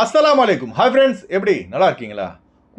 அஸ்லாம் அலைக்கும். Hi friends எப்படி? நல்லா இருக்கீங்களா?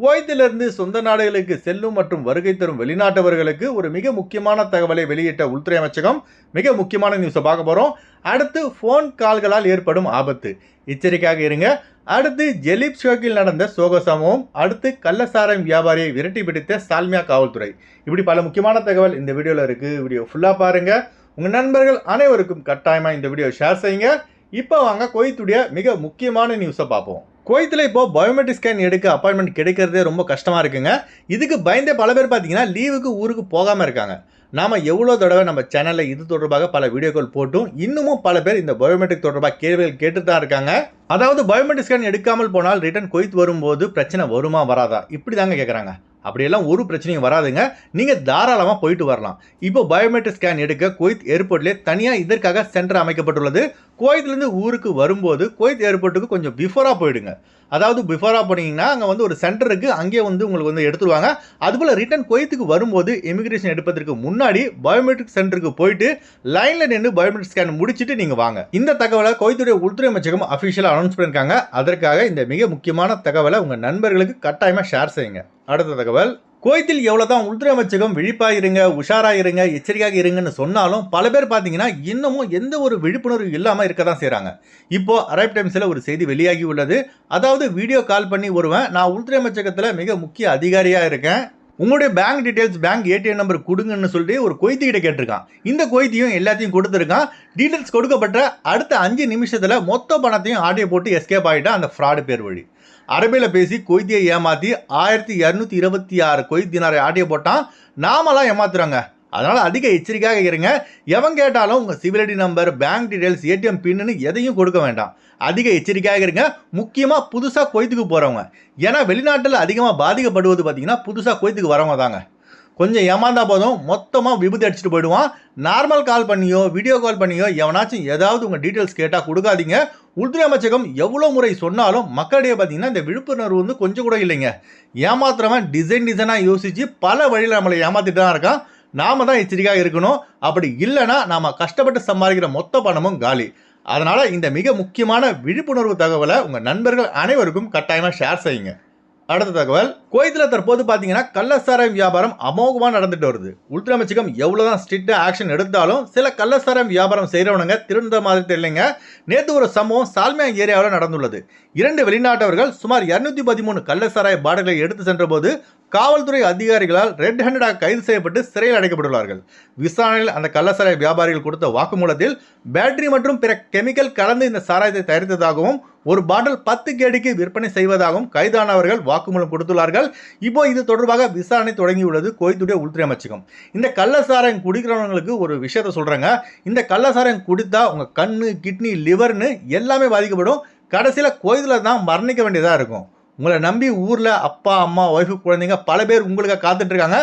குவைத்திலிருந்து சொந்த நாடுகளுக்கு செல்லும் மற்றும் வருகை தரும் வெளிநாட்டவர்களுக்கு ஒரு மிக முக்கியமான தகவலை வெளியிட்ட உள்துறை அமைச்சகம் மிக முக்கியமான நியூஸை பார்க்க போகிறோம் அடுத்து ஃபோன் கால்களால் ஏற்படும் ஆபத்து. எச்சரிக்கையாக இருங்க. அடுத்து ஜெலிப் ஷோக்கில் நடந்த சோக சம்பவம் அடுத்து கள்ளசாரம் வியாபாரியை விரட்டி பிடித்த சால்மியா காவல்துறை. இப்படி பல முக்கியமான தகவல் இந்த வீடியோவில் இருக்குது வீடியோ ஃபுல்லாக பாருங்கள் உங்கள் நண்பர்கள் அனைவருக்கும் கட்டாயமாக இந்த வீடியோ ஷேர் செய்யுங்க. இப்போ வாங்க குவைத்துடைய மிக முக்கியமான நியூஸை பார்ப்போம். குவைத்தில் இப்போ பயோமெட்ரிக் ஸ்கேன் எடுக்க அப்பாயின்மெண்ட் கிடைக்கிறதே ரொம்ப கஷ்டமாக இருக்குங்க. இதுக்கு பயந்தே பல பேர் பார்த்தீங்கன்னா லீவுக்கு ஊருக்கு போகாமல் இருக்காங்க. நாம் எவ்வளோ தடவை நம்ம சேனலில் இது தொடர்பாக பல வீடியோக்கள் போட்டும் இன்னமும் பல பேர் இந்த பயோமெட்ரிக் தொடர்பாக கேள்விகள் கேட்டு தான் இருக்காங்க. அதாவது பயோமெட்ரிக் ஸ்கேன் எடுக்காமல் போனால் ரிட்டர்ன் குவைத் வரும்போது பிரச்சனை வருமா வராதா? இப்படி தாங்க கேட்குறாங்க அப்படியெல்லாம் ஒரு பிரச்சனையும் வராதுங்க. நீங்கள் தாராளமாக போயிட்டு வரலாம். இப்போ பயோமெட்ரிக் ஸ்கேன் எடுக்க குவைத் ஏர்போர்ட்லேயே தனியாக இதற்காக சென்டர் அமைக்கப்பட்டுள்ளது. கோயத்துலேருந்து ஊருக்கு வரும்போது கோயத் ஏர்போர்ட்டுக்கு கொஞ்சம் பிஃபோராக போயிடுங்க. அதாவது பிஃபோராக போனீங்கன்னா அங்கே வந்து ஒரு சென்டர் இருக்குது அங்கேயே வந்து உங்களுக்கு வந்து எடுத்துருவாங்க. அதுபோல் ரிட்டர்ன் கோயத்துக்கு வரும்போது இமிகிரேஷன் எடுப்பதற்கு முன்னாடி பயோமெட்ரிக் சென்டருக்கு போயிட்டு லைனில் நின்று பயோமெட்ரிக் ஸ்கேன் முடிச்சுட்டு நீங்கள் வாங்க. இந்த தகவலை கோயத்துடைய உள்துறை அமைச்சகம் அஃபிஷியலாக அனௌன்ஸ் பண்ணியிருக்காங்க. அதற்காக இந்த மிக முக்கியமான தகவலை உங்கள் நண்பர்களுக்கு கட்டாயமாக ஷேர் செய்யுங்க. அடுத்த தகவல். கோயத்தில் எவ்வளோ தான் உள்துறை அமைச்சகம் விழிப்பாக இருங்க உஷாராக இருங்க எச்சரிக்கையாக இருங்கன்னு சொன்னாலும் பல பேர் பார்த்தீங்கன்னா இன்னமும் எந்த ஒரு விழிப்புணர்வு இல்லாமல் இருக்க தான் செய்கிறாங்க இப்போ அரைப் டைம்ஸில் ஒரு செய்தி வெளியாகி உள்ளது. அதாவது வீடியோ கால் பண்ணி வருவேன் நான் உள்துறை அமைச்சகத்தில் மிக முக்கிய அதிகாரியாக இருக்கேன். உங்களுடைய bank details bank ATM number கொடுங்கன்னு சொல்லிட்டு ஒரு கொய்த்தி கிட்ட கேட்டிருக்கான். இந்த கொய்த்தியும் எல்லாத்தையும் கொடுத்துருக்கான். டீடைல்ஸ் கொடுக்கப்பட்ட அடுத்த அஞ்சு நிமிஷத்தில் மொத்த பணத்தையும் ஆடியோ போட்டு எஸ்கேப் ஆகிட்டான் அந்த ஃப்ராடு பேர் வழி. அரபியில் பேசி கொய்தியை ஏமாற்றி ஆயிரத்தி இரநூத்தி இருபத்தி ஆறு கொய்த் தினாரை போட்டான். நாமெல்லாம் ஏமாத்துறாங்க. அதனால் அதிக எச்சரிக்கையாக இருங்க. எவன் கேட்டாலும் உங்கள் civility number bank details ATM pin எதையும் கொடுக்க வேண்டாம். அதிக எச்சரிக்கையாக இருங்க. முக்கியமாக புதுசாக கொய்த்துக்கு போகிறவங்க ஏன்னா வெளிநாட்டில் அதிகமாக பாதிக்கப்படுவது பார்த்தீங்கன்னா புதுசாக கொய்த்துக்கு வரவங்க தாங்க. கொஞ்சம் ஏமாந்தா போதும். மொத்தமாக விபத்து அடிச்சுட்டு போயிடுவான். நார்மல் கால் பண்ணியோ வீடியோ கால் பண்ணியோ எவனாச்சும் ஏதாவது உங்கள் டீட்டெயில்ஸ் கேட்டால் கொடுக்காதீங்க. உள்துறை அமைச்சகம் எவ்வளோ முறை சொன்னாலும் மக்களிடையே பார்த்தீங்கன்னா இந்த விழிப்புணர்வு வந்து கொஞ்சம் கூட இல்லைங்க. ஏமாத்துறவன் டிசைன் டிசைனாக யோசித்து பல வழியில் நம்மளை ஏமாத்திட்டு தான் இருக்கான். நாம தான் எச்சரிக்கையாக இருக்கணும். அப்படி இல்லைன்னா நாம் கஷ்டப்பட்டு சம்பாதிக்கிற மொத்த பணமும் காலி. அதனால் இந்த மிக முக்கியமான விழிப்புணர்வு தகவலை உங்கள் நண்பர்கள் அனைவருக்கும் கட்டாயமாக ஷேர் செய்யுங்க. அடுத்த தகவல் குவைத்தில் தற்போது பார்த்தீங்கன்னா கள்ளசாராயம் வியாபாரம் அமோகமாக நடந்துட்டு வருது. உள்துறை அமைச்சகம் எவ்வளோதான் ஸ்ட்ரிக்டாக ஆக்ஷன் எடுத்தாலும் சில கள்ளசாராயம் வியாபாரம் செய்கிறவனுங்க திருந்த மாதிரி தெரியலைங்க. நேற்று ஒரு சம்பவம் சால்மியா ஏரியாவில் நடந்துள்ளது. இரண்டு வெளிநாட்டவர்கள் சுமார் இரநூத்தி பதிமூணு கள்ளசாராய பாடல்களை எடுத்து சென்றபோது காவல்துறை அதிகாரிகளால் ரெட் ஹேண்டடாக கைது செய்யப்பட்டு சிறையில் அடைக்கப்பட்டுள்ளார்கள். விசாரணையில் அந்த கள்ளசாராய வியாபாரிகள் கொடுத்த வாக்குமூலத்தில் பேட்டரி மற்றும் பிற கெமிக்கல் கலந்து இந்த சாராயத்தை தயாரித்ததாகவும் ஒரு பாட்டில் பத்து கேடிக்கு விற்பனை செய்வதாகவும் கைதானவர்கள் வாக்குமூலம் கொடுத்துள்ளார்கள். இப்போ இது தொடர்பாக விசாரணை தொடங்கியுள்ளது கோயத்துடைய உள்துறை அமைச்சகம். இந்த கள்ளசாரம் குடிக்கிறவங்களுக்கு ஒரு விஷயத்த சொல்கிறாங்க இந்த கள்ளசாரம் குடித்தா உங்கள் கண்ணு கிட்னி லிவர்னு எல்லாமே பாதிக்கப்படும். கடைசியில் கோயிலில் தான் மரணிக்க வேண்டியதாக இருக்கும். உங்களை நம்பி ஊரில் அப்பா அம்மா ஒய்ஃபு குழந்தைங்க பல பேர் உங்களுக்காக காத்துட்ருக்காங்க.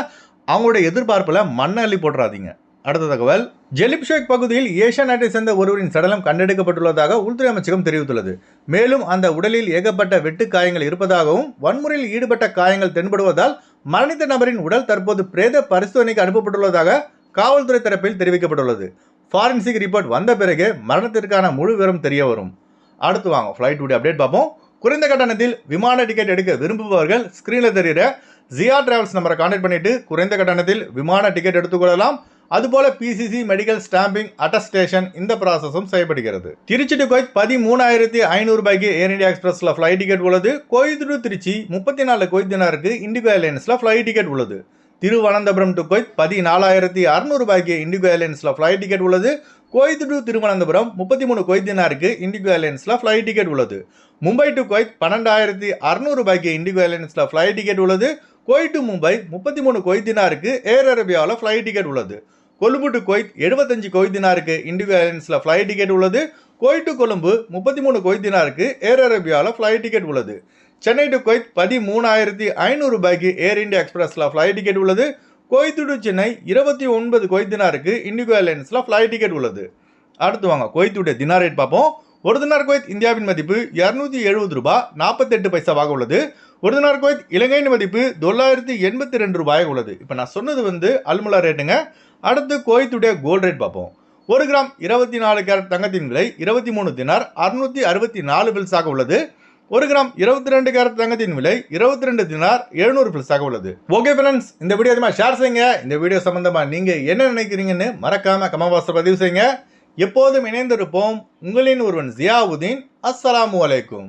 அவங்களோட அவங்களுடைய எதிர்பார்ப்பில் மண்ணை அள்ளி போட்டுறாதீங்க. அடுத்த தகவல் ஜெலிப்ஷேக் பகுதியில் ஏஷியா நாட்டை சேர்ந்த ஒருவரின் சடலம் கண்டெடுக்கப்பட்டுள்ளதாக உள்துறை அமைச்சகம் தெரிவித்துள்ளது. மேலும் அந்த உடலில் ஏகப்பட்ட வெட்டு காயங்கள் இருப்பதாகவும் வன்முறையில் ஈடுபட்ட காயங்கள் தென்படுவதால் மரணித்த நபரின் உடல் தற்போது பிரேத பரிசோதனைக்கு அனுப்பப்பட்டுள்ளதாக காவல்துறை தரப்பில் தெரிவிக்கப்பட்டுள்ளது. ஃபாரன்சிக் ரிப்போர்ட் வந்த பிறகு மரணத்திற்கான முழு விவரம் தெரிய வரும். அடுத்து வாங்க ஃப்ளைட் உடைய அப்டேட் பார்ப்போம். குறைந்த கட்டணத்தில் விமான டிக்கெட் எடுக்க விரும்புபவர்கள் ஸ்க்ரீனில் தெரிகிற ஜியா டிராவல்ஸ் நம்பரை கான்டாக்ட் பண்ணிவிட்டு குறைந்த கட்டணத்தில் விமான டிக்கெட் எடுத்துக்கொள்ளலாம். அதுபோல பிசிசி மெடிக்கல் ஸ்டாம்பிங் அட்டஸ்டேஷன் இந்த ப்ராசஸும் செய்யப்படுகிறது. திருச்சி டு கோயத் பதிமூணாயிரத்தி ஐநூறு ரூபாய்க்கு ஏர் இந்தியா எக்ஸ்பிரஸ்ல ஃப்ளைட் டிக்கெட் உள்ளது. கோயத் டு திருச்சி முப்பத்தி நாலு கோயத் தினாருக்கு இண்டிகோ ஏர்லைன்ஸ்ல ஃப்ளைட் டிக்கெட் உள்ளது. திருவனந்தபுரம் டு கோயத் பதினாலாயிரத்தி அறுநூறு ரூபாய்க்கு இண்டிகோ ஏர்லைன்ஸ்ல ஃப்ளைட் டிக்கெட் உள்ளது. கோயத் டு திருவனந்தபுரம் முப்பத்தி மூணு கொய்தினாருக்கு இண்டிகோ ஏர்லைன்ஸில் ஃப்ளைட் டிக்கெட் உள்ளது. மும்பை டு கொய்த் பன்னெண்டாயிரத்தி அறுநூறு ரூபாய்க்கு இண்டிகோ ஏர்லைன்ஸில் ஃப்ளைட் டிக்கெட் உள்ளது. கோயட் டு மும்பை முப்பத்தி மூணு கொய்தினாருக்கு ஏர் அரேபியாவில் ஃப்ளைட் டிக்கெட் உள்ளது. கொழும்பு டு கொய்த் எழுபத்தஞ்சு கொய்தினாருக்கு இண்டிகோ ஏர்லைன்ஸில் ஃப்ளைட் டிக்கெட் உள்ளது. கோயட் டு கொழும்பு முப்பத்தி மூணு கொய்தினாருக்கு ஏர் அரேபியாவில் ஃப்ளைட் டிக்கெட் உள்ளது. சென்னை டு கொய்த் பதிமூணாயிரத்தி ஐநூறு ரூபாய்க்கு ஏர் இந்தியா எக்ஸ்பிரஸில் ஃப்ளைட் டிக்கெட் உள்ளது. கோயத்து டு சென்னை இருபத்தி ஒன்பது கோயத் தினாருக்கு இண்டிகோ ஏர்லைன்ஸில் ஃப்ளைட் டிக்கெட் உள்ளது. அடுத்து வாங்க கோயத்துடைய தினார் ரேட் பார்ப்போம். ஒரு தினார் கோயத் இந்தியாவின் மதிப்பு இரநூத்தி எழுபது ரூபாய் நாற்பத்தெட்டு பைசாவாக உள்ளது. ஒரு தினார் கோயத் இலங்கையின் மதிப்பு தொள்ளாயிரத்தி எண்பத்தி ரெண்டு ரூபாயாக உள்ளது. இப்போ நான் சொன்னது வந்து அல்முலா ரேட்டுங்க அடுத்து கோயத்துடைய கோல்ட் ரேட் பார்ப்போம். ஒரு கிராம் இருபத்தி நாலு கேரட் தங்கத்தின் விலை இருபத்தி மூணு தினார் அறுநூத்தி அறுபத்தி நாலு பில்ஸாக உள்ளது. ஒரு கிராம் இருபத்தி ரெண்டு கேரட் தங்கத்தின் விலை இருபத்தி ரெண்டு தினார் எழுநூறு பிளஸாக உள்ளது. ஓகே ஃப்ரெண்ட்ஸ் இந்த வீடியோ அதிகமாக ஷேர் செய்யுங்க. இந்த வீடியோ சம்பந்தமா நீங்க என்ன நினைக்கிறீங்கன்னு மறக்காம கமவாச பதிவு செய்யுங்க. எப்போதும் இணைந்திருப்போம் உங்களின் ஒருவன் ஜியாவுதீன். அஸ்ஸலாமு அலைக்கும்.